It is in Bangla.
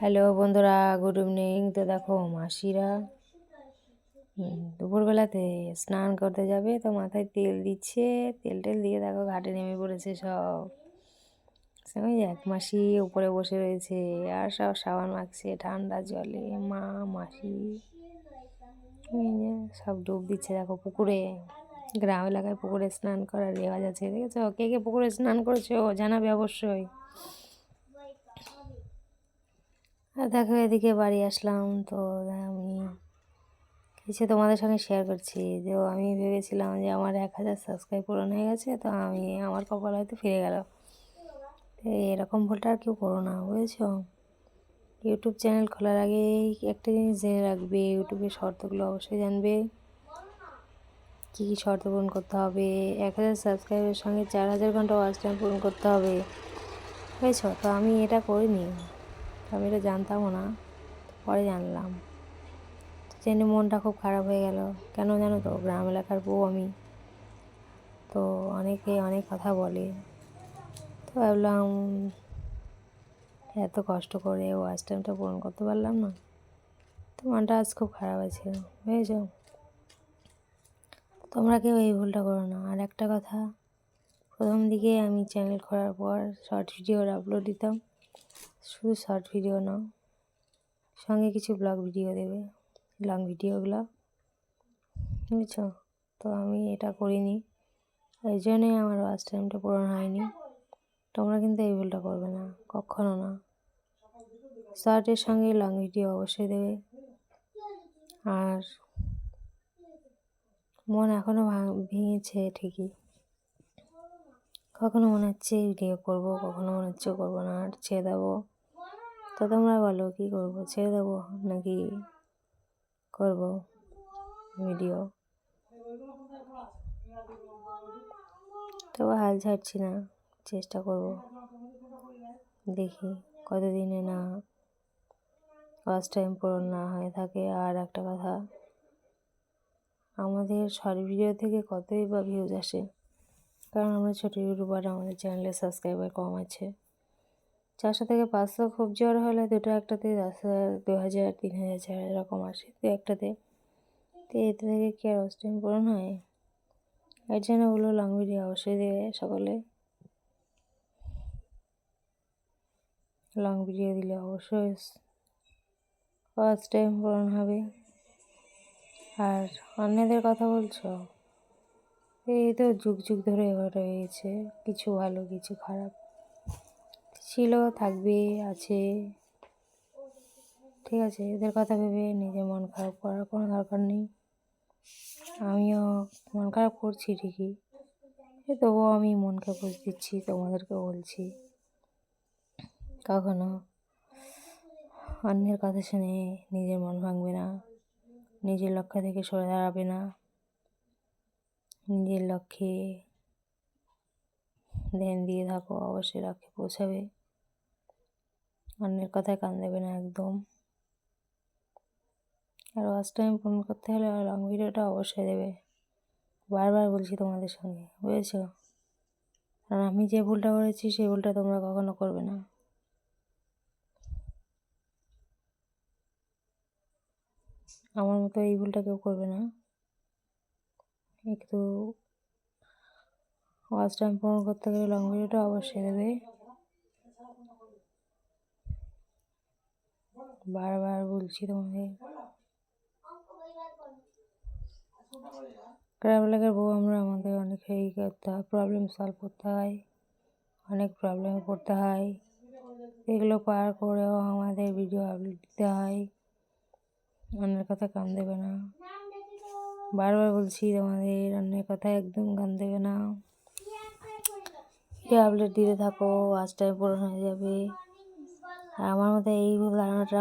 হ্যালো বন্ধুরা, গুড ইভিনিং। তো দেখো, মাসিরা দুপুরবেলাতে স্নান করতে যাবে, তো মাথায় তেল দিচ্ছে। তেল টেল দিয়ে দেখো, ঘাটে নেমে পড়েছে সব। ওই এক মাসি উপরে বসে রয়েছে, আর সব সাবান মাখছে, ঠান্ডা জলে। মা, মাসি সব ডুব দিচ্ছে দেখো পুকুরে। গ্রাম এলাকায় পুকুরে স্নান করার রেওয়াজ আছে, দেখেছ? কে কে পুকুরে স্নান করেছ? জানাবে অবশ্যই। আর দেখো এদিকে বাড়ি আসলাম তো আমি কিছু তোমাদের সঙ্গে শেয়ার করছি। যে আমি ভেবেছিলাম যে আমার এক হাজার সাবস্ক্রাইব পূরণ হয়ে গেছে, তো আমি আমার কপাল হয়তো ফিরে গেল। এরকম ভুলটা আর কেউ করো না, বুঝেছ? ইউটিউব চ্যানেল খোলার আগেই একটা জিনিস জেনে রাখবে ইউটিউবের শর্তগুলো অবশ্যই জানবে। কী কী শর্ত পূরণ করতে হবে? এক হাজার সাবস্ক্রাইবের সঙ্গে চার হাজার ঘণ্টা ওয়াচ টাইম পূরণ করতে হবে, বুঝেছ? তো আমি এটা করিনি। আমি এটা জানতামও না পরে জানলাম। জেনে মনটা খুব খারাপ হয়ে গেল। কেন জানো তো, গ্রাম এলাকার বউ আমি। তো অনেকে অনেক কথা বলে। তো ভাবলাম, এত কষ্ট করে ওয়াচ টাইমটা পূরণ করতে পারলাম না। তো মনটা আজ খুব খারাপ আছে বুঝেছ? তোমরা কেউ এই ভুলটা করো না। আর একটা কথা, প্রথম দিকে আমি চ্যানেল খোলার পর শর্ট ভিডিওর আপলোড দিতাম। শুধু শর্ট ভিডিও না, সঙ্গে কিছু ব্লগ ভিডিও দেবে। লং ভিডিওগুলো বুঝছ? তো আমি এটা করিনি। এই জন্যই আমার ওয়াচ টাইমটা পূরণ হয়নি। তোমরা কিন্তু এই ভুলটা করবে না, কখনো না। শর্টের সঙ্গে লং ভিডিও অবশ্যই দেবে। আর মন এখনও ভেঙেছে ঠিকই। কখনো মনে হচ্ছে ভিডিও করব, কখনো মনে হচ্ছে করব না, আর ছেড়ে দেবো। তো তোমরা বলো, কী করব, ছেড়ে দেবো নাকি করব ভিডিও? তবে হাল ছাড়ছি না, চেষ্টা করব। দেখি কতদিনে না ফার্স্ট টাইম পূরণ না হয়ে থাকে। আর একটা কথা, আমাদের শর্ট ভিডিও থেকে কতই বা ভিউজ আসে? কারণ আমরা ছোটো ইউটিউবার আমাদের চ্যানেলে সাবস্ক্রাইবার কম আছে। চারশো থেকে পাঁচশো খুব জোর হলে দুটো একটাতে দশ হাজার, দু হাজার, তিন হাজার, চার হাজার এরকম আসে দু একটাতে। তো এতে থেকে কি আর অস্টিম পূরণ হয়? এর জন্য বলল লং ভিডিও অবশ্যই দেবে সকলে। লং ভিডিও দিলে অবশ্যই ফার্স্ট টাইম পূরণ হবে। আর অন্যদের কথা বলছো? এই তো যুগ যুগ ধরে হয়েছে কিছু ভালো, কিছু খারাপ। ছিল, থাকবে, আছে। ঠিক আছে, এদের কথা ভেবে নিজে মন খারাপ করার কোনো দরকার নেই। আমিও মন খারাপ করছি ঠিকই। তবুও আমি মনকে বুঝ দিচ্ছি, তোমাদেরকে বলছি। কখনো অন্যের কথা শুনে নিজের মন ভাঙবে না। নিজের লক্ষ্য থেকে সরে দাঁড়াবে না। নিজের লক্ষ্যে ধ্যান দিয়ে থাকো, অবশ্যই লক্ষ্যে পৌঁছাবে। অন্যের কথায় কান দেবে না একদম। আর ওয়াচ টাইম পূরণ করতে হলে লং ভিডিওটা অবশ্যই দেবে। বারবার বলছি তোমাদের সঙ্গে, বুঝেছ? কারণ আমি যে ভুলটা করেছি, সেই ভুলটা তোমরা কখনো করবে না। আমার মতো এই ভুলটা কেউ করবে না। একটু ওয়াচ টাইম পূরণ করতে গেলে লং ভিডিওটা অবশ্যই দেবে। বারবার বলছি তোমাদের গ্রাম এলাকার বউ আমরা, আমাদের অনেক এই করতে হয় প্রবলেম সলভ করতে হয়, অনেক প্রবলেমে পড়তে হয়। এগুলো পার করেও আমাদের ভিডিও আপলোড দিতে হয়। অন্যের কথা কান দেবে না। বারবার বলছি, তোমাদের অন্যের কথা একদম গান দেবে না। ভিডিও আপলোড দিতে থাকো আজ টাইম পূরণ হয়ে যাবে। আর আমার মতো এই ধারণাটা